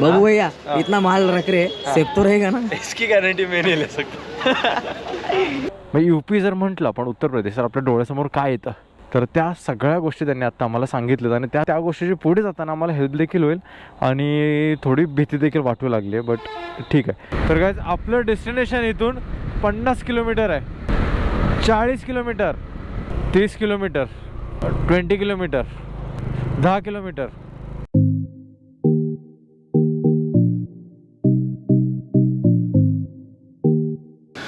बाबू भैया इतना माल रख रहे सेफ तो रहेगा ना? इसकी गॅरंटी मी नाही ले सकता। मग यू पी जर म्हटलं आपण उत्तर प्रदेश तर आपल्या डोळ्यासमोर काय येतं? तर त्या सगळ्या गोष्टी त्यांनी आत्ता आम्हाला सांगितलं आणि त्या त्या गोष्टीची पुढे जाताना आम्हाला हेल्प देखील होईल आणि थोडी भीती देखील वाटू लागली आहे बट ठीक आहे. तर काय आपलं डेस्टिनेशन इथून पन्नास किलोमीटर आहे. चाळीस किलोमीटर तीस किलोमीटर ट्वेंटी किलोमीटर दहा किलोमीटर.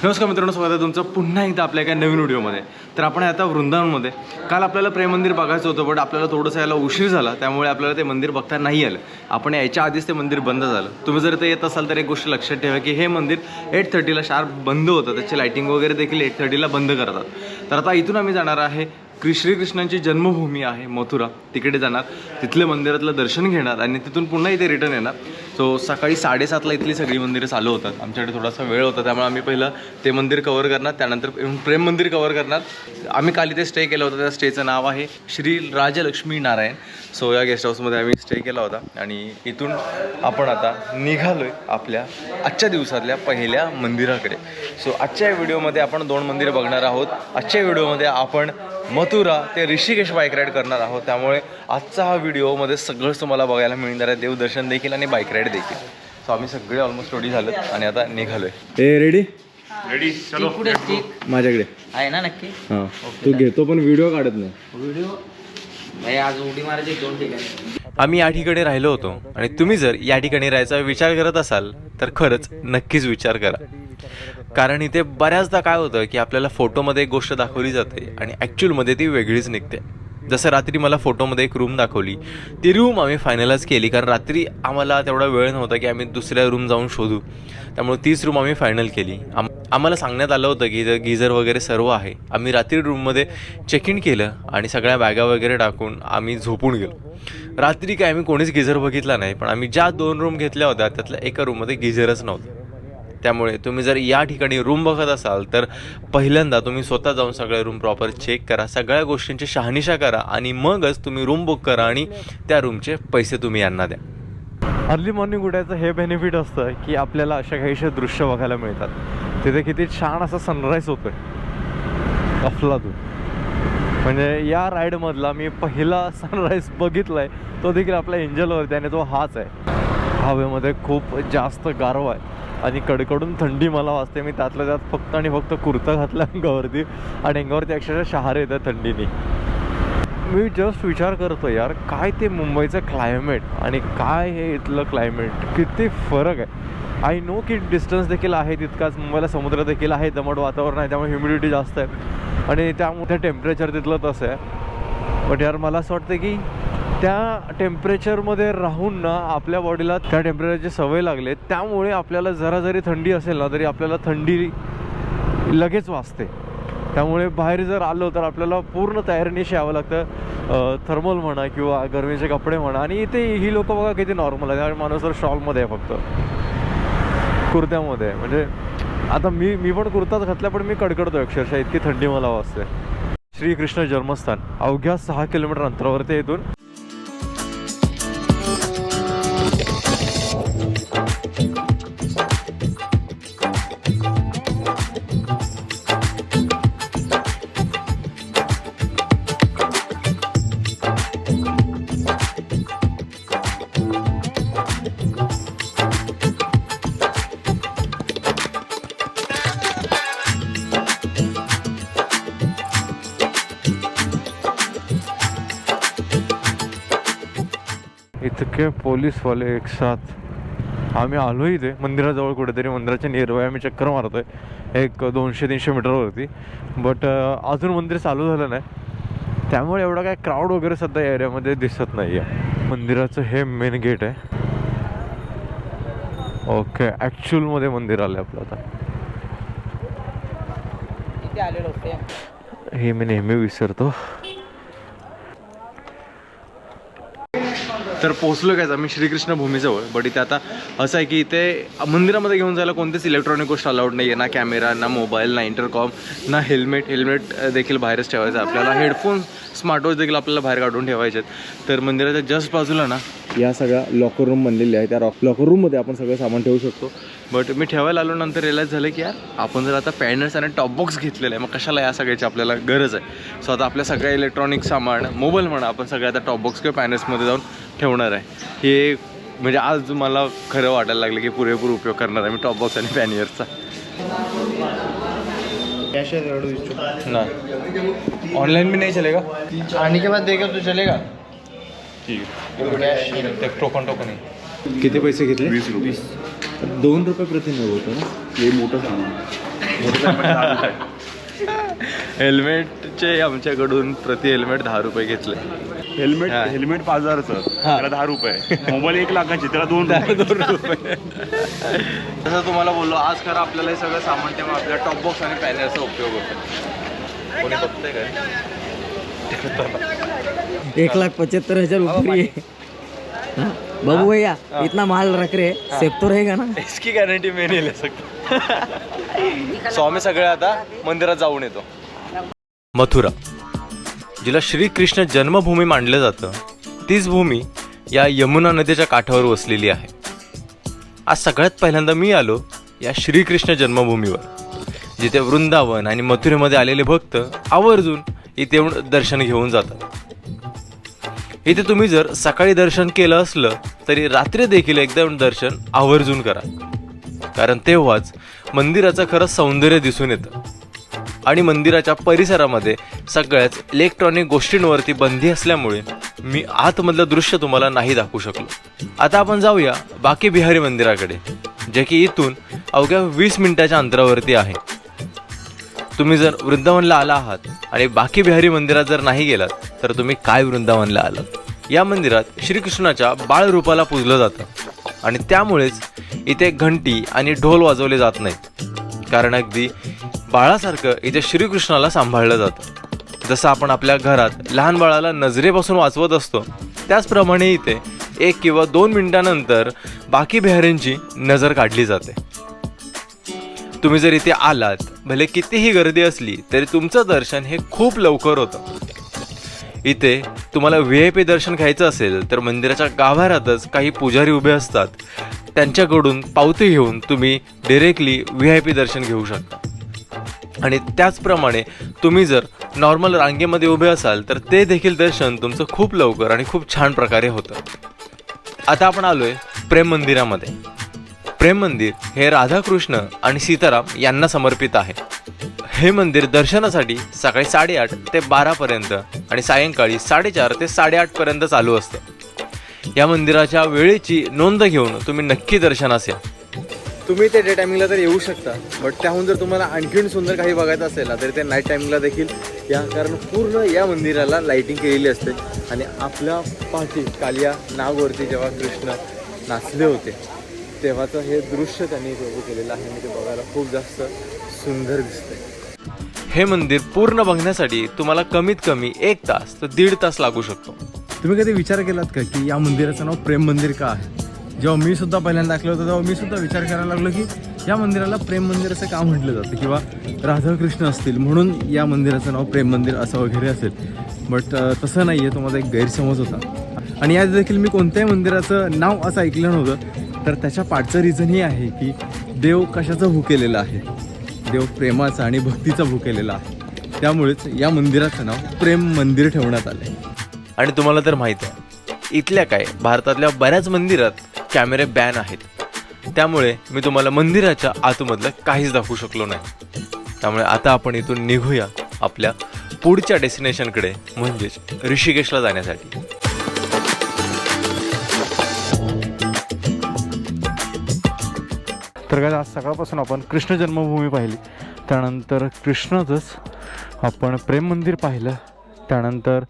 नमस्कार मित्रांनो स्वागत आहे तुमचं पुन्हा एकदा आपल्या एका नवीन व्हिडिओमध्ये. तर आपण आता वृंदावनमध्ये. काल आपल्याला प्रेम मंदिर बघायचं होतं बट आपल्याला थोडंसं यायला उशीर झाला त्यामुळे आपल्याला ते मंदिर बघता नाही आलं. आपण यायच्या आधीच ते मंदिर बंद झालं. तुम्ही जर ते येत असाल तर एक गोष्ट लक्षात ठेवा की हे मंदिर एट थर्टीला शार्प बंद होतं. त्याची लाईटिंग वगैरे देखील एट थर्टीला बंद करतात. तर आता इथून आम्ही जाणार आहे कृ श्रीकृष्णांची जन्मभूमी आहे मथुरा. तिकडे जाणार. तिथले मंदिरातलं दर्शन घेणार आणि तिथून पुन्हा इथे रिटर्न येणार. सो सकाळी साडेसातला इथली सगळी मंदिरं चालू होतात. आमच्याकडे थोडासा वेळ होता त्यामुळे आम्ही पहिलं ते मंदिर कवर करणार त्यानंतर प्रेम मंदिर कवर करणार. आम्ही काल इथे स्टे केलं होतं त्या स्टेचं नाव आहे श्री राजलक्ष्मी नारायण. सो या गेस्ट हाऊसमध्ये आम्ही स्टे केला होता आणि इथून आपण आता निघालो आहे आपल्या आजच्या दिवसातल्या पहिल्या मंदिराकडे. सो आजच्या व्हिडिओमध्ये आपण दोन मंदिरं बघणार आहोत. आजच्या व्हिडिओमध्ये आपण मथुरा ते ऋषिकेश बाईक राईड करणार आहोत. त्यामुळे आजचा हा व्हिडिओमध्ये सगळंच तुम्हाला बघायला मिळणार आहे. देवदर्शन देखील आणि बाईक राईड देखील. सो आम्ही सगळे ऑलमोस्ट रेडी झालो आणि आता निघालोय. ए रेडी रेडी चलो. माझ्याकडे. आहे ना नक्की? हां. तू घेतो पण व्हिडिओ काढत नाही. व्हिडिओ भाई आज उडी मारायची दोन ठिकाणी. आम्ही या ठिकाणी राहिलो होतो आणि तुम्ही जर या ठिकाणी राहायचा विचार करत असाल तर खरंच नक्कीच विचार करा. कारण इथे बऱ्याचदा काय होतं की आपल्याला फोटोमध्ये एक गोष्ट दाखवली जाते आणि ॲक्च्युअलमध्ये ती वेगळीच निघते. जसं रात्री मला फोटोमध्ये एक रूम दाखवली. ती रूम आम्ही फायनलाइज केली कारण रात्री आम्हाला तेवढा वेळ नव्हता की आम्ही दुसऱ्या रूम जाऊन शोधू. त्यामुळे तीच रूम आम्ही फायनल केली. आम आम्हाला सांगण्यात आलं होतं की इथं गिझर वगैरे सर्व आहे. आम्ही रात्री रूममध्ये चेक इन केलं आणि सगळ्या बॅगा वगैरे टाकून आम्ही झोपून गेलो. रात्री काय आम्ही कोणीच गिझर बघितला नाही पण आम्ही ज्या दोन रूम घेतल्या होत्या त्यातल्या एका रूममध्ये गिझरच नव्हतं. त्यामुळे तुम्ही जर या ठिकाणी रूम बघत असाल तर पहिल्यांदा तुम्ही स्वतः जाऊन सगळे रूम प्रॉपर चेक करा सगळ्या गोष्टींची शहानिशा करा आणि मगच तुम्ही रूम बुक करा आणि त्या रूमचे पैसे तुम्ही यांना द्या. अर्ली मॉर्निंग उठायचं हे बेनिफिट असतं की आपल्याला अशा काहीशे दृश्य बघायला मिळतात. तिथे किती छान असा सनराईज होतोय. अफलातून. म्हणजे या राईडमधला मी पहिला सनराईज आहे तो देखील आपल्या एंजलवरती आणि तो हाच आहे. हवेमध्ये खूप जास्त गारवा आहे. आणि कडकडून थंडी मला वाजते. मी त्यातल्या त्यात फक्त आणि फक्त कुर्ता घातला अंगावरती आणि अंगावरती अक्षरशः शहारे येतात थंडीने. मी जस्ट विचार करतो यार काय ते मुंबईचं क्लायमेट आणि काय हे इथलं क्लायमेट किती फरक आहे. आय नो की डिस्टन्स देखील आहे तितकाच मुंबईला समुद्र देखील आहे दमट वातावरण आहे त्यामुळे ह्युमिडिटी जास्त आहे. आणि त्यामुळे टेम्परेचर तिथलं तसं आहे. बट यार मला असं वाटतं की त्या टेम्परेचरमध्ये राहून ना आपल्या बॉडीला त्या टेम्परेचरची सवय लागले. त्यामुळे आपल्याला जरा जरी थंडी असेल ना तरी आपल्याला थंडी लगेच वाजते. त्यामुळे बाहेर जर आलो तर आपल्याला पूर्ण तयारीनिशी यावं लागतं. थर्मल म्हणा किंवा गरमीचे कपडे म्हणा. आणि इथे ही लोक बघा किती नॉर्मल आहे माणूस तर शॉलमध्ये आहे फक्त. कुर्त्यामध्ये. आहे. म्हणजे आता मी मी पण कुर्ताच घातला पण मी कडकडतो अक्षरशः. इतकी थंडी मला वाजते. श्रीकृष्ण जन्मस्थान. अवघ्या सहा किलोमीटर अंतरावरती येथून इतके पोलीसवाले एक साथ. आम्ही आलो इथे. मंदिराजवळ कुठेतरी मंदिराच्या नियरबाय आम्ही चक्कर मारतोय. एक दोनशे तीनशे मीटरवरती बट अजून मंदिर चालू झालं नाही. त्यामुळे एवढा काय क्राऊड वगैरे सध्या या एरियामध्ये दिसत नाही आहे मंदिराचं हे मेन गेट आहे. ओके ॲक्च्युअलमध्ये मंदिर आलं आपलं आता. हे मी नेहमी विसरतो. तर पोहोचलो काय आम्ही श्रीकृष्ण भूमीजवळ. बट इथे आता असं आहे की इथे मंदिरामध्ये घेऊन जायला कोणतेच इलेक्ट्रॉनिक गोष्ट अलाउड नाही आहे ना कॅमेरा ना मोबाईल ना इंटरकॉम ना हेल्मेट हेल्मेट देखील बाहेरच ठेवायचं आपल्याला. हेडफोन स्मार्टवॉच देखील आपल्याला बाहेर काढून ठेवायचे आहेत तर मंदिराच्या जस्ट बाजूला ना या सगळ्या लॉकर रूम बनलेल्या आहेत. त्या लॉकर रूममध्ये आपण सगळं सामान ठेवू शकतो. बट मी ठेवायला आलो नंतर रिअलाईज झालं की यार आपण जर आता पॅनर्स आणि टॉप बॉक्स घेतलेलं आहे मग कशाला या सगळ्याची आपल्याला गरज आहे? सो आता आपल्या सगळ्या इलेक्ट्रॉनिक सामान मोबाईल म्हणा आपण सगळ्या आता टॉप बॉक्स किंवा पॅनर्समध्ये जाऊन ठेवणार आहे. हे म्हणजे आज मला खरं वाटायला लागलं की पुरेपूर उपयोग करणार आहे मी टॉप बॉक्स आणि पॅनियर्सचा नाही. ऑनलाइन भी नहीं चलेगा. आने के बाद देखो तो चलेगा? टोकन टोकन आहे. किती पैसे घेतले? वीस रुपये. दोन रुपये प्रति नग होतं ना? हे मोठं सामान. हेल्मेटचे आमच्याकडून प्रति हेल्मेट दहा रुपये घेतले. हेल्मेट. हेल्मेट पाच हजारचं त्याला दहा रुपये. मोबाईल एक लाखाची त्याला दोन रुपये. दोन रुपये. जसं तुम्हाला बोललो आज खरं आपल्याला हे सगळं सामान तेव्हा आपल्या टॉप बॉक्स आणि पॅनरचा उपयोग होतो. कोणी बघतंय काय? एक लाख पचहत्तर हजार ऊपर ही बाबू भैया इतना माल रख रहे सेफ तो रहेगा ना? इसकी गॅरंटी मी नाही ले सकतो। सो आम्ही सगळे आता मंदिरात जाऊन येतो. मथुरा. जिला श्रीकृष्ण जन्मभूमी मानलं जातं तीच भूमी या यमुना नदीच्या काठावर वसलेली आहे. आज सगळ्यात पहिल्यांदा मी आलो या श्रीकृष्ण जन्मभूमीवर. जिथे वृंदावन आणि मथुरेमध्ये आलेले भक्त आवर्जून इथे येऊन दर्शन घेऊन जातात. इथे तुम्ही जर सकाळी दर्शन केलं असलं तरी रात्री देखील एकदम दर्शन आवर्जून करा. कारण तेव्हाच मंदिराचं खरं सौंदर्य दिसून येतं. आणि मंदिराच्या परिसरामध्ये सगळ्याच इलेक्ट्रॉनिक गोष्टींवरती बंदी असल्यामुळे मी आतमधलं दृश्य तुम्हाला नाही दाखवू शकलो. आता आपण जाऊया बाकी बिहारी मंदिराकडे जे की इथून अवघ्या वीस मिनिटाच्या अंतरावरती आहे. तुम्ही जर वृंदावनला आला आहात आणि बाकी बिहारी मंदिरात जर नाही गेलात तर तुम्ही काय वृंदावनला आलात? या मंदिरात श्रीकृष्णाच्या बाळरूपाला पूजलं जातं. आणि त्यामुळेच इथे घंटी आणि ढोल वाजवले जात नाहीत. कारण अगदी बाळासारखं इथे श्रीकृष्णाला सांभाळलं जातं. जसं आपण आपल्या घरात लहान बाळाला नजरेपासून वाचवत असतो त्याचप्रमाणे इथे एक किंवा दोन मिनिटानंतर बाकी बिहारींची नजर काढली जाते. तुम्ही जर इथे आलात भले कितीही गर्दी असली तरी तुमचं दर्शन हे खूप लवकर होतं. इथे तुम्हाला व्ही आय पी दर्शन घ्यायचं असेल तर मंदिराच्या गाभाऱ्यातच काही पुजारी उभे असतात. त्यांच्याकडून पावती घेऊन तुम्ही डिरेक्टली व्ही आय पी दर्शन घेऊ शकता. आणि त्याचप्रमाणे तुम्ही जर नॉर्मल रांगेमध्ये उभे असाल तर ते देखील दर्शन तुमचं खूप लवकर आणि खूप छान प्रकारे होतं. आता आपण आलो आहे प्रेम मंदिरामध्ये. प्रेम मंदिर हे राधाकृष्ण आणि सीताराम यांना समर्पित आहे. हे मंदिर दर्शनासाठी सकाळी साडेआठ ते बारापर्यंत आणि सायंकाळी साडेचार ते साडेआठपर्यंत चालू असते. या मंदिराच्या वेळेची नोंद घेऊन तुम्ही नक्की दर्शनास या. तुम्ही ते डे टायमिंगला तर येऊ शकता बट त्याहून जर तुम्हाला आणखीन सुंदर काही बघायचं असेल ना तर ते नाईट टायमिंगला देखील या कारण पूर्ण या मंदिराला लाईटिंग केलेली असते. आणि आपल्या पाठी काल या नागवरती जेव्हा कृष्ण नाचले होते तेव्हाचं हे दृश्य त्यांनी उभं केलेलं आहे आणि ते बघायला खूप जास्त सुंदर दिसतंय. हे मंदिर पूर्ण बघण्यासाठी तुम्हाला कमीत कमी एक तास तर दीड तास लागू शकतो. तुम्ही कधी विचार केलात का की या मंदिराचं नाव प्रेम मंदिर का आहे? जेव्हा मी सुद्धा पहिल्यांदा ऐकलं होतं तेव्हा मी सुद्धा विचार करायला लागलो की या मंदिराला प्रेम मंदिर असं का म्हटलं जातं? किंवा राधाकृष्ण असतील म्हणून या मंदिराचं नाव प्रेम मंदिर असं वगैरे असेल. बट तसं नाही आहे तो माझा एक गैरसमज होता. आणि यात देखील मी कोणत्याही मंदिराचं नाव असं ऐकलं नव्हतं. तर त्याच्या पाठचं रिझन हे आहे की देव कशाचा भुकेलेला आहे? देव प्रेमाचा आणि भक्तीचा भुकेलेला आहे. त्यामुळेच या मंदिराचं नाव प्रेम मंदिर ठेवण्यात आलं आहे आणि तुम्हाला तर माहीत आहे इथल्या काय भारतातल्या बऱ्याच मंदिरात कॅमेरे बॅन आहेत. त्यामुळे मी तुम्हाला मंदिराच्या आतमधलं काहीच दाखवू शकलो नाही. त्यामुळे आता आपण इथून निघूया आपल्या पुढच्या डेस्टिनेशनकडे म्हणजेच ऋषिकेशला जाण्यासाठी. तर काय आज सकाळपासून आपण कृष्ण जन्मभूमी पाहिली. त्यानंतर कृष्णाचंच आपण प्रेम मंदिर पाहिलं. त्यानंतर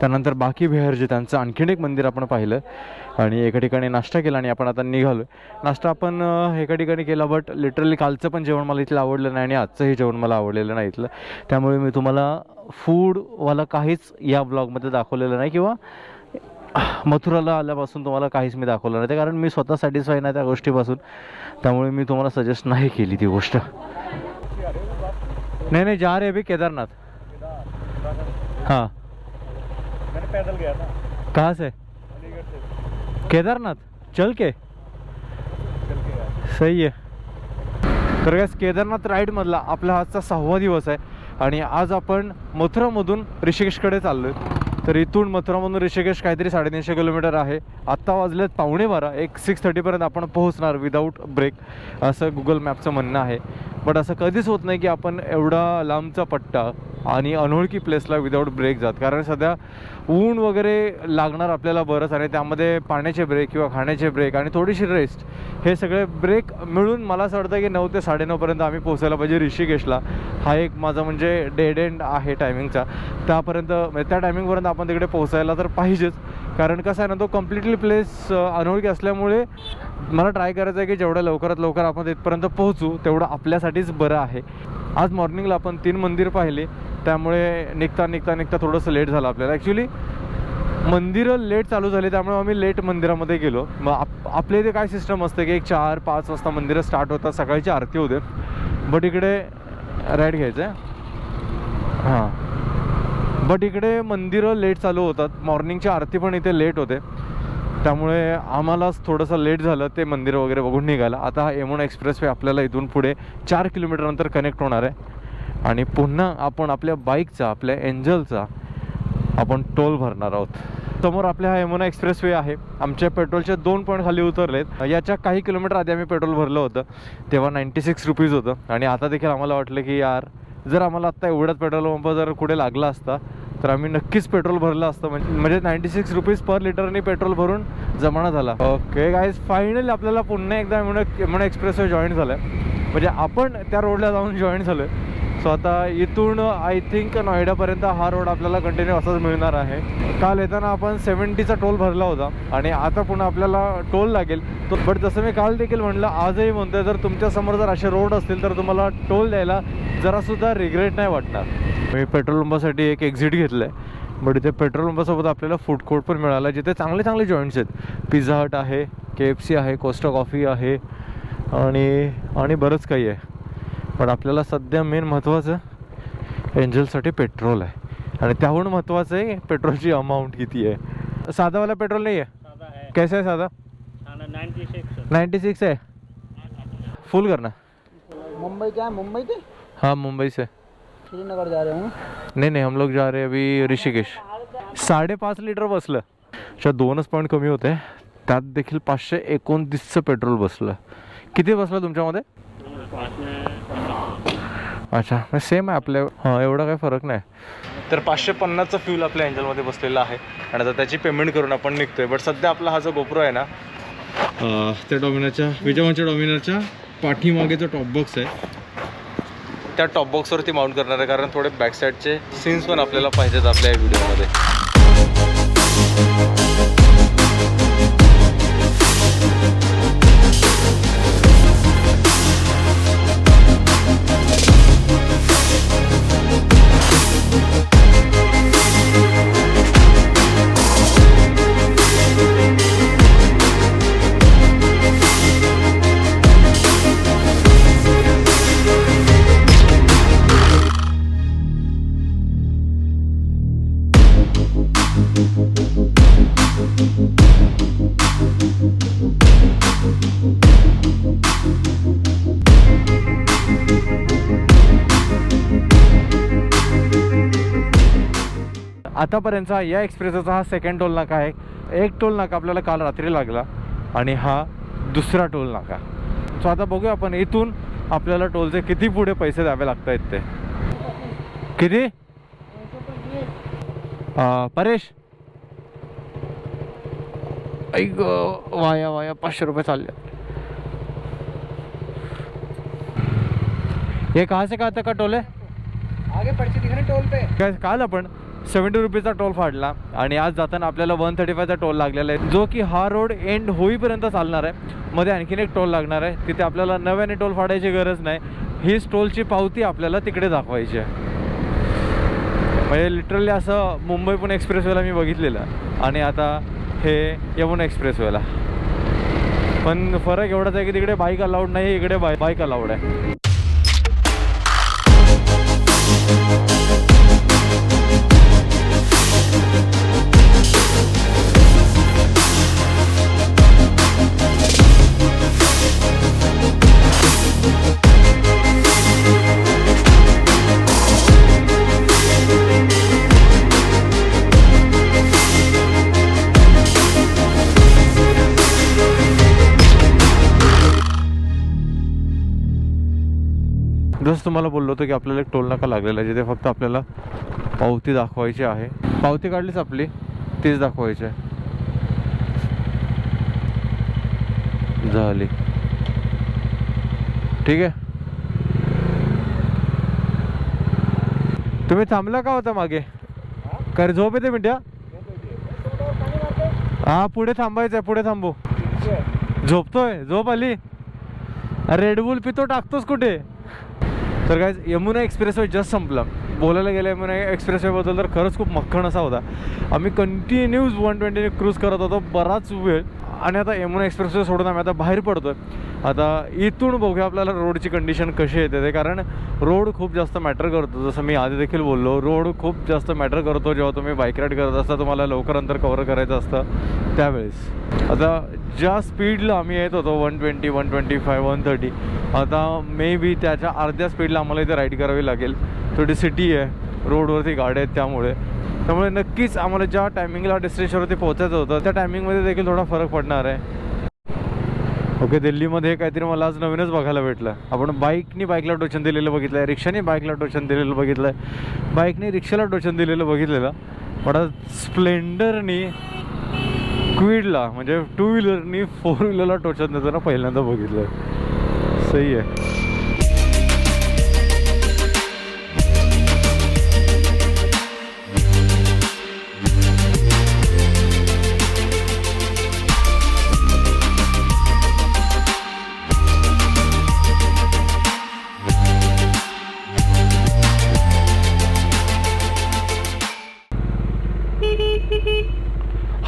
त्यानंतर बाकी बिहार जे त्यांचं आणखीन एक मंदिर आपण पाहिलं. आणि एका ठिकाणी नाश्ता केला आणि आपण आता निघालो नाश्ता आपण एका ठिकाणी केला बट लिटरली कालचं पण जेवण मला इथलं आवडलं नाही आणि आजचंही जेवण मला आवडलेलं नाही इथलं. त्यामुळे मी तुम्हाला फूडवाला काहीच या ब्लॉगमध्ये दाखवलेलं नाही किंवा मथुराला आल्यापासून तुम्हाला काहीच मी दाखवलं नाही. ते कारण मी स्वतः सॅटिस्फाय नाही त्या गोष्टीपासून. त्यामुळे मी तुम्हाला सजेस्ट नाही केली ती गोष्ट. नाही नाही जा रे अभी केदारनाथ. हां. पैदल गया कहाँ से केदारनाथ. चल के. सही आहे. तर काय केदारनाथ राईडमधला आपला आजचा सहावा दिवस आहे. आणि आज आपण मथुरामधून ऋषिकेशकडे चाललो आहे तर इथून मथुरामधून ऋषिकेश काहीतरी साडेतीनशे किलोमीटर आहे. आत्ता वाजलेत पावणे बारा. एक सिक्स थर्टीपर्यंत आपण पोहोचणार विदाऊट ब्रेक असं गुगल मॅपचं म्हणणं आहे. बट असं कधीच होत नाही की आपण एवढा लांबचा पट्टा आणि अनोळखी प्लेसला विदाऊट ब्रेक जात. कारण सध्या ऊन वगैरे लागणार आपल्याला बरंच आणि त्यामध्ये पाण्याचे ब्रेक किंवा खाण्याचे ब्रेक आणि थोडीशी रेस्ट हे सगळे ब्रेक मिळून मला असं वाटतं की नऊ ते साडेनऊपर्यंत आम्ही पोहोचायला पाहिजे ऋषिकेशला. हा एक माझा म्हणजे डेड एंड आहे टायमिंगचा त्यापर्यंत म्हणजे त्या टायमिंगपर्यंत आपण तिकडे पोहोचायला तर पाहिजेच. कारण कसं आहे ना तो कम्प्लिटली प्लेस अनोळखी असल्यामुळे मला ट्राय करायचं आहे की जेवढ्या लवकरात लवकर आपण तिथपर्यंत पोहोचू तेवढं आपल्यासाठीच बरं आहे. आज मॉर्निंगला आपण तीन मंदिर पाहिले त्यामुळे निघता निघता निघता थोडंसं लेट झालं आपल्याला. ॲक्च्युली मंदिरं लेट चालू झाली त्यामुळे आम्ही लेट मंदिरामध्ये गेलो. मग आप आपल्या इथे काय सिस्टम असते की एक चार पाच वाजता मंदिरं स्टार्ट होतात सकाळची आरती होते. बट इकडे राईट घ्यायचं आहे. हां. बट इकडे मंदिरं लेट चालू होतात. मॉर्निंगची आरती पण इथे लेट होते. त्यामुळे आम्हालाच थोडंसं लेट झालं ते मंदिर वगैरे बघून निघालं. आता हा यमुना एक्सप्रेस वे आपल्याला इथून पुढे चार किलोमीटरनंतर कनेक्ट होणार आहे. आणि पुन्हा आपण आपल्या बाईकचा आपल्या एंजलचा आपण टोल भरणार आहोत. समोर आपल्या हा यमुना एक्सप्रेस वे आहे. आमच्या पेट्रोलचे दोन पॉईंट खाली उतरलेत. याच्या काही किलोमीटर आधी आम्ही पेट्रोल भरलं होतं. तेव्हा नाईंटी सिक्स रुपीज होतं. आणि आता देखील आम्हाला वाटलं की यार जर आम्हाला आत्ता एवढ्याच पेट्रोल पंप जर कुठे लागला असता तर आम्ही नक्कीच पेट्रोल भरलं असतं. म्हणजे म्हणजे नाईंटी सिक्स रुपीज पर लिटरनी पेट्रोल भरून जमाना झाला. ओके गाईज फायनली आपल्याला पुन्हा एकदा म्हणून यमुना एक्सप्रेस जॉईन झालं म्हणजे आपण त्या रोडला जाऊन जॉईन झालो सो आता इथून आय थिंक नोएडापर्यंत हा रोड आपल्याला कंटिन्यू असाच मिळणार आहे. काल येताना आपण सेवन्टीचा टोल भरला होता आणि आता पुन्हा आपल्याला टोल लागेल. तो बट जसं मी काल देखील म्हणलं आजही म्हणतोय जर तुमच्यासमोर जर असे रोड असतील तर तुम्हाला टोल द्यायला जरासुद्धा रिग्रेट नाही वाटणार. मी पेट्रोल पंपासाठी एक एक्झिट घेतलं आहे बट इथे पेट्रोल पंपासोबत आपल्याला फूड कोर्ट पण मिळाला जिथे चांगले चांगले जॉईंट्स आहेत. पिझ्झा हट आहे के एफ सी आहे कोस्टा कॉफी आहे आणि आणि बरंच काही आहे. पण आपल्याला सध्या मेन महत्त्वाचं एंजलसाठी पेट्रोल आहे. आणि त्याहून महत्त्वाचं आहे पेट्रोलची अमाऊंट किती आहे? साधावाला पेट्रोल नाही आहे. कैसा आहे साधा? नाइन्टी सिक्स है फुल करना मुंबई क्या मुंबई के? हाँ मुंबई से. श्रीनगर जा रहे हूँ नाही नाही हम लोग जा रहे हैं अभी ऋषिकेश. साडेपाच लिटर बसलं. अच्छा दोनच पॉईंट कमी होते. त्यात देखील पाचशे एकोणतीसचं पेट्रोल बसलं. किती बसलं तुमच्यामध्ये? अच्छा सेम आहे आपल्या हां एवढा काही फरक नाही. तर पाचशे पन्नासचा फ्यूल आपल्या एंजलमध्ये बसलेला आहे. आणि आता त्याची पेमेंट करून आपण निघतोय. बट सध्या आपला हा जो गोप्रो आहे ना त्या डॉमिनरच्या विजयवांच्या डॉमिनरच्या पाठीमागे जो टॉप बॉक्स आहे. त्या टॉप बॉक्सवरती माउंट करणार आहे. कारण थोडे बॅक साईडचे सीन्स पण आपल्याला पाहिजेत आपल्या या व्हिडिओमध्ये आतापर्यंतचा या एक्सप्रेसचा हा सेकंड टोल नाका आहे. एक टोल नाका आपल्याला काल रात्री लागला. आणि हा दुसरा टोल नाका. सो आता बघूया आपण इथून आपल्याला टोलचे किती पुढे पैसे द्यावे लागत आहेत ते. किती? अं, परेश? ऐक वाया वाया पाचशे रुपये चालले. ये कहाँ से कहाँ तक का टोल है आगे पर्ची दिख रही टोल पे. काय काल आपण? सेवन्टी रुपीजचा टोल फाडला आणि आज जाताना आपल्याला वन थर्टी फायचा टोल लागलेला आहे. जो की हा रोड एंड होईपर्यंत चालणार आहे. मध्ये आणखीन एक टोल लागणार आहे. तिथे आपल्याला नव्याने टोल फाडायची गरज नाही. हीच टोलची पावती आपल्याला तिकडे दाखवायची आहे. म्हणजे लिटरली असं मुंबई पुणे एक्सप्रेसवेला मी बघितलेलं. आणि आता हे यमुना एक्सप्रेसवेला पण फरक एवढाच आहे की तिकडे बाईक अलाउड नाही इकडे बाय बाईक अलाउड आहे. तुम्हाला बोललो होतो की आपल्याला एक टोल नाका लागलेला आहे जिथे फक्त आपल्याला पावती दाखवायची आहे. पावती काढलीच आपली तीच दाखवायची आहे. झाली. ठीक आहे? तुम्ही थांबला का होता मागे? कर झोप येते मिनट्या हा पुढे थांबायचं आहे पुढे थांबू. झोपतोय झोप आली. रेडबुल पितो टाकतोस कुठे? तर काय यमुना एक्सप्रेसवे जस्ट संपला. बोलायला गेलं यमुना एक्सप्रेसवेबद्दल तर खरंच खूप मक्खण असा होता. आम्ही कंटिन्यूज वन ट्वेंटीने क्रूज करत होतो बराच वेळ. आणि आता यमुना एक्सप्रेसवे सोडून आम्ही आता बाहेर पडतो आता इथून बघूया आपल्याला रोडची कंडिशन कशी येते ते. कारण रोड खूप जास्त मॅटर करतो. जसं मी आधी देखील बोललो रोड खूप जास्त मॅटर करतो जेव्हा तुम्ही बाईक राईड करत असता तुम्हाला लवकर अंतर कवर करायचं असतं त्यावेळेस. आता ज्या स्पीडला आम्ही येत होतो one twenty one twenty five one thirty आता मे बी त्याच्या अर्ध्या स्पीडला आम्हाला इथे राईड करावी लागेल. थोडी सिटी आहे रोडवरती गाड्या आहेत त्यामुळे. त्यामुळे नक्कीच आम्हाला ज्या टायमिंगला डेस्टिनेशनवरती पोहोचायचं होतं त्या टायमिंगमध्ये देखील थोडा फरक पडणार आहे. ओके दिल्लीमध्ये काहीतरी मला आज नवीनच बघायला भेटलं. आपण बाईकनी बाईकला टोचन दिलेलं बघितलं आहे रिक्षाने बाईकला टोचन दिलेलं बघितलं आहे बाईकने रिक्षाला टोचन दिलेलं बघितलेलं. पण आज स्प्लेंडरनी क्विडला म्हणजे टू व्हीलरनी फोर व्हीलरला टोचन देताना पहिल्यांदा बघितलं आहे सही आहे.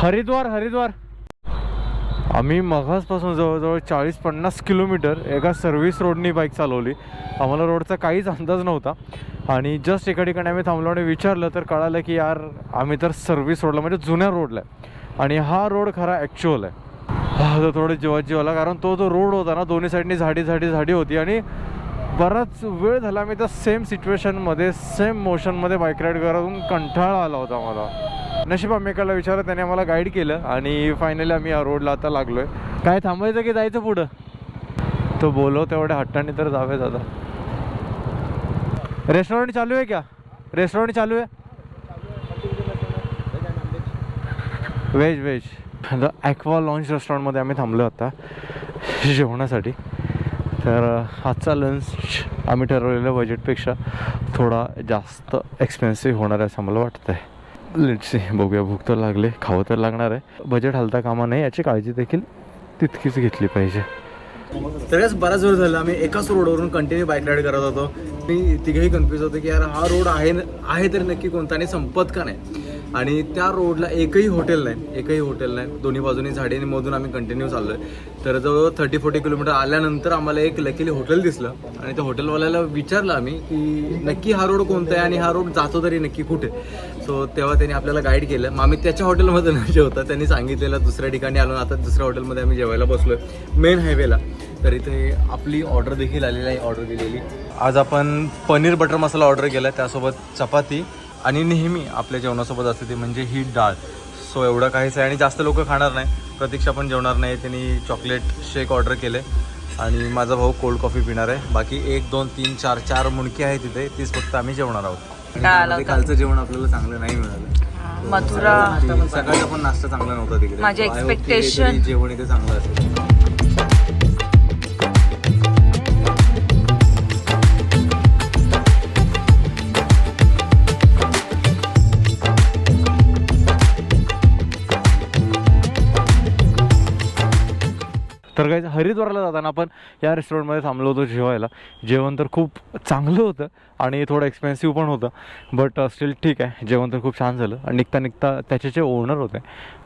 हरिद्वार हरिद्वार. आम्ही मघासपासून जवळजवळ चाळीस पन्नास किलोमीटर एका सर्व्हिस रोडनी बाईक चालवली. आम्हाला रोडचा काहीच अंदाज नव्हता. आणि जस्ट एका ठिकाणी आम्ही थांबलो आणि विचारलं तर कळालं की यार आम्ही तर सर्व्हिस रोडला म्हणजे जुन्या रोडला आहे. आणि हा रोड खरा ॲक्च्युअल आहे. हा तर थोडं जीवात जीवाला कारण तो जो रोड होता ना दोन्ही साईडनी झाडी झाडी झाडी होती. आणि बराच वेळ झाला आम्ही त्या सेम सिच्युएशनमध्ये सेम मोशनमध्ये बाईक राईड करून कंटाळा आला होता मला. नशीब आम्ही एकाला विचारलं त्याने आम्हाला गाईड केलं आणि फायनली आम्ही या रोडला आता लागलोय. काय थांबायचं की जायचं पुढं? तो बोलव तेवढ्या हट्टाने तर जावेच आता रेस्टॉरंट चालू आहे क्या रेस्टॉरंट चालू आहे? Veg veg the Aqua lounge रेस्टॉरंटमध्ये आम्ही थांबलो आता. जेवणासाठी. तर आजचा लंच आम्ही ठरवलेल्या बजेटपेक्षा थोडा जास्त एक्सपेन्सिव्ह होणार आहे असं मला वाटतं आहे लेटसी बघूया. भूक तर लागले. खावं तर लागणार आहे. बजेट हलता कामा नाही याची काळजी देखील तितकीच घेतली पाहिजे. सगळ्याच बराच वेळ झाला. आम्ही एकाच रोडवरून कंटिन्यू बाईक राईड करत होतो. मी तिघेही कन्फ्युज होतो की यार हा रोड आहे आहे तरी नक्की कोणता आणि संपत का नाही? आणि त्या रोडला एकही हॉटेल नाही एकही हॉटेल नाही. दोन्ही बाजूनी झाडीने मधून आम्ही कंटिन्यू चाललो आहे तर जवळ थर्टी फोर्टी किलोमीटर आल्यानंतर आम्हाला एक लकीली हॉटेल दिसलं. आणि त्या हॉटेलवाल्याला विचारलं आम्ही की नक्की हा रोड कोणता आहे आणि हा रोड जातो तरी नक्की कुठे? सो तेव्हा त्यांनी आपल्याला गाईड केलं. मग आम्ही त्याच्या हॉटेलमध्ये न जेवता त्यांनी सांगितलेलं दुसऱ्या ठिकाणी आलो. आता दुसऱ्या हॉटेलमध्ये आम्ही जेवायला बसलोय. मेन हायवेला तर इथे आपली ऑर्डर देखील आलेली आहे ऑर्डर दिलेली. आज आपण पनीर बटर मसाला ऑर्डर केला. त्यासोबत चपाती आणि नेहमी आपल्या जेवणासोबत असते ती म्हणजे ही डाळ. सो एवढं काहीच आहे. आणि जास्त लोक खाणार नाही. प्रतीक्षा पण जेवणार नाही. त्यांनी चॉकलेट शेक ऑर्डर केले. आणि माझा भाऊ कोल्ड कॉफी पिणार आहे. बाकी एक दोन तीन चार चार मुणकी आहे तिथे. तीच फक्त आम्ही जेवणार आहोत? कालचं जेवण आपल्याला चांगलं नाही मिळालं. मथुरा. सकाळचा पण नाश्ता चांगला नव्हता तिकडे. माझे I hope की expectation- काहीतरी जेवण इथे चांगलं असेल. तर काही हरिद्वारला जाताना आपण या रेस्टॉरंटमध्ये थांबलो होतो जेवायला. जेवण तर खूप चांगलं होतं आणि थोडं एक्सपेन्सिव्ह पण होतं. बट स्टील uh, ठीक आहे. जेवण तर खूप छान झालं. आणि निघता निघता त्याचे जे ओनर होते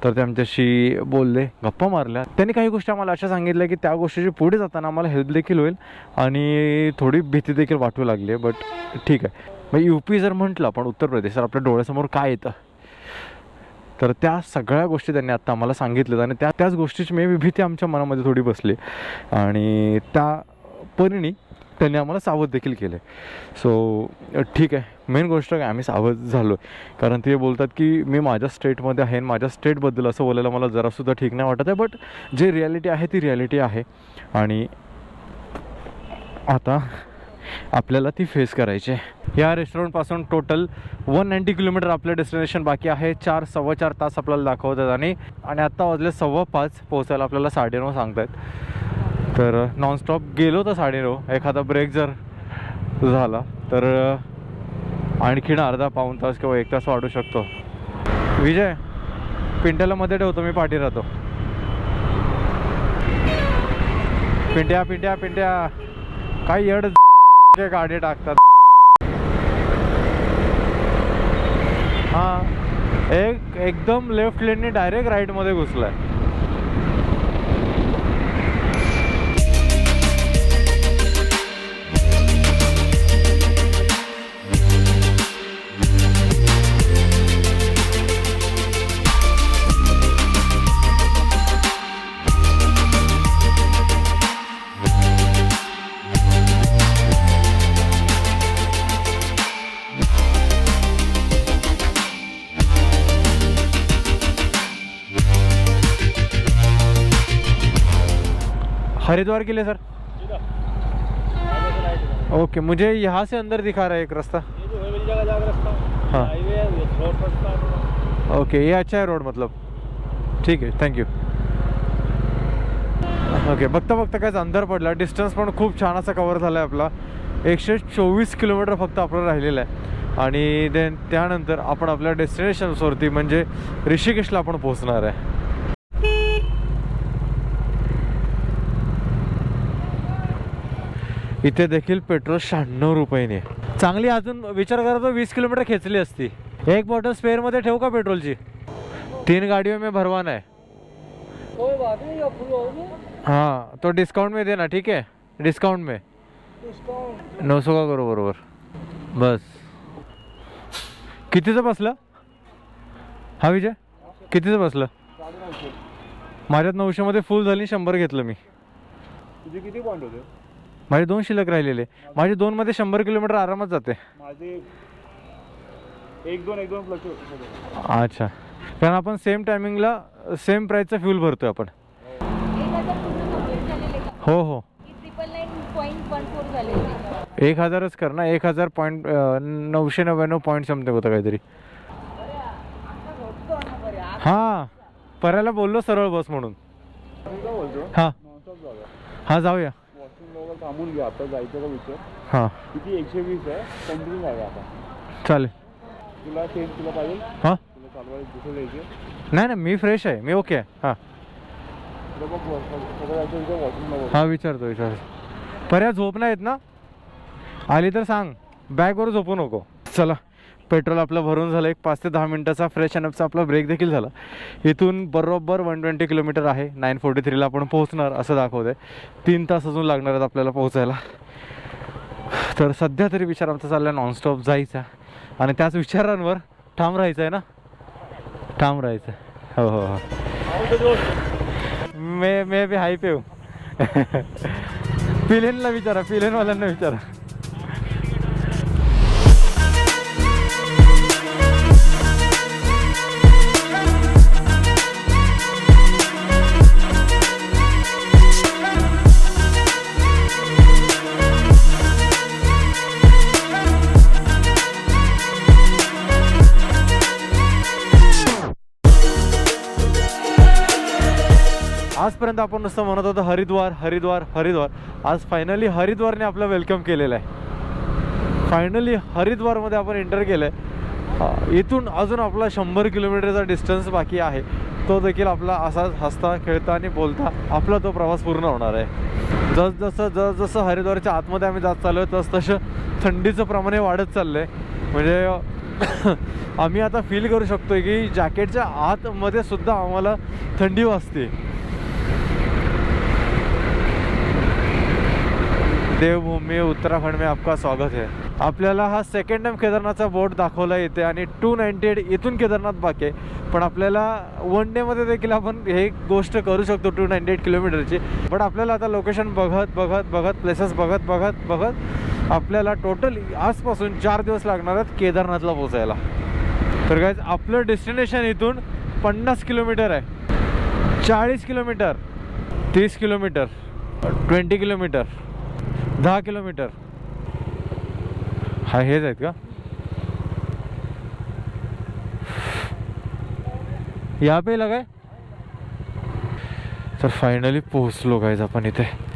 तर ते आमच्याशी बोलले गप्पा मारल्या. त्यांनी काही गोष्टी आम्हाला अशा सांगितल्या की त्या गोष्टीची पुढे जाताना आम्हाला हेल्प देखील होईल आणि थोडी भीती देखील वाटू लागली आहे. बट ठीक आहे. मग यू पी जर म्हटलं आपण उत्तर प्रदेश तर आपल्या डोळ्यासमोर काय येतं? तर त्या सगळ्या गोष्टी त्यांनी आत्ता आम्हाला सांगितल्यात आणि त्या त्याच गोष्टीची मे भीती आमच्या मनामध्ये थोडी बसली. आणि त्या परीने त्यांनी आम्हाला सावध देखील केले सो ठीक आहे. मेन गोष्ट काय आम्ही सावध झालो कारण ते बोलतात की मी माझ्या स्टेटमध्ये आहे आणि माझ्या स्टेटबद्दल असं बोलायला मला जरासुद्धा ठीक नाही वाटत आहे बट जे रियालिटी आहे ती रियालिटी आहे. आणि आता आपल्याला ती फेस करायची आहे. या रेस्टॉरंटपासून टोटल वन नाईंटी किलोमीटर आपलं डेस्टिनेशन बाकी आहे. चार सव्वा चार तास आपल्याला दाखवतात आणि आणि आत्ता वाजले सव्वा पाच पोहोचायला आपल्याला साडेनऊ सांगतायत. तर नॉनस्टॉप गेलो तर साडेनऊ. एखादा ब्रेक जर झाला तर आणखीन अर्धा पाऊण तास किंवा एक तास वाढू शकतो. विजय पिंट्याला मध्ये ठेवतो मी पाठी राहतो. पिंट्या पिंट्या पिंट्या. काय येड गाडी टाकतात हा एक एकदम लेफ्ट लेनने डायरेक्ट राईटमध्ये घुसलाय। हरिद्वार के लिए सर? ओके मुझे यहाँ से अंदर दिखा रहा है एक रास्ता। हाँ। ओके ये अच्छा है रोड मतलब। ठीक आहे थँक्यू ओके बघता बघता कायच अंदर पडला. डिस्टन्स पण खूप छान असा कवर झाला आहे आपला. एकशे चोवीस किलोमीटर फक्त आपलं राहिलेलं आहे. आणि देन त्यानंतर आपण आपल्या डेस्टिनेशन्सवरती म्हणजे ऋषिकेशला आपण पोहोचणार आहे. इथे देखील पेट्रोल शहाण्णव रुपयाने आहे. चांगली अजून विचार करा तर वीस किलोमीटर खेचली असती. एक बॉटल स्पेअरमध्ये ठेवू का पेट्रोलची? तीन गाड़ियों में भरवाना है हाँ तो डिस्काउंट में देना ठीक है डिस्काउंट में. नऊ सौ का करू बरोबर? बस. कितीचं बसलं? हा विजय? कितीचं बसलं? माझ्यात नऊशेमध्ये फुल झाली शंभर घेतलं मी. तुझे किती पॉईंट होते? माझे दोन शिल्लक राहिलेले. माझे दोनमध्ये शंभर किलोमीटर आरामात जाते. माझे एक दोन एक दोन फ्लक्चुएट अच्छा. कारण आपण सेम टायमिंगला सेम प्राईसचं फ्यूल भरतोय आपण. हो हो. एक हजारच कर ना. एक हजार पॉईंट नऊशे नव्याण्णव पॉईंट समथिंग होतं काहीतरी. हां. पर्याला बोललो सरळ बस म्हणून. हां. हां जाऊया. थांबून घ्या आता जायचं का विचार? हां. किती? एकशे वीस आहे. कंटिन्यू जाऊया आता. चालेल. तुला चेंज तुला पाहिजे? हां? तुला चालवायला दुसरं द्यायचे नाही नाही मी फ्रेश आहे. मी ओके आहे. हां. तुला बघ सगळं जायचं विचार हां विचारतो विचारतो. पर्या झोप नाहीत ना? आली तर सांग. बॅगवर झोपू नको. चला. पेट्रोल आपलं भरून झालं एक पाच ते दहा मिनटाचा फ्रेश अनअपचा आपला ब्रेक देखील झाला. इथून बरोबर वन ट्वेंटी किलोमीटर आहे. नाईन फोर्टी थ्रीला आपण पोहोचणार असं दाखवते तीन तास अजून लागणार आहेत आपल्याला पोहोचायला. तर सध्या तरी विचार आमचा चालला नॉनस्टॉप जायचा. आणि त्याच विचारांवर ठाम राहायचं आहे ना? ठाम राहायचं आहे. हो हो हो. मे मे बी हाय पे पिलेनला विचारा पिलेनवाल्यांना विचारा. आजपर्यंत आपण नुसतं म्हणत होतो हरिद्वार हरिद्वार हरिद्वार. आज फायनली हरिद्वारने आपलं वेलकम केलेलं आहे. फायनली हरिद्वारमध्ये आपण एंटर केलं आहे इथून अजून आपला शंभर किलोमीटरचा डिस्टन्स बाकी आहे. तो देखील आपला असाच हसता खेळता आणि बोलता आपला तो प्रवास पूर्ण होणार आहे. जसजसं जसजसं हरिद्वारच्या आतमध्ये आम्ही जात चाललो तस तसं थंडीचं प्रमाणे वाढत चाललं आहे म्हणजे आम्ही आता फील करू शकतो की जॅकेटच्या आतमध्ये सुद्धा आम्हाला थंडी वाजते देवभूमी उत्तराखंड में आपका स्वागत आहे आपल्याला हा सेकंड टाइम केदारनाथचा बोर्ड दाखवला येते आणि टू नाईन्टी एट इथून केदारनाथ बाकी आहे. पण आपल्याला वन डेमध्ये देखील आपण हे गोष्ट करू शकतो टू नाईन्टी एट किलोमीटरची. पण आपल्याला आता लोकेशन बघत बघत बघत प्लेसेस बघत बघत बघत आपल्याला टोटल आजपासून चार दिवस लागणार आहेत केदारनाथला पोचायला तर काय आपलं डेस्टिनेशन इथून पन्नास किलोमीटर आहे. चाळीस किलोमीटर तीस किलोमीटर ट्वेंटी किलोमीटर. दहा किलोमीटर. हा हेच आहेत का? या पे लगाय. तर फायनली पोहोचलो गायज आपण इथे.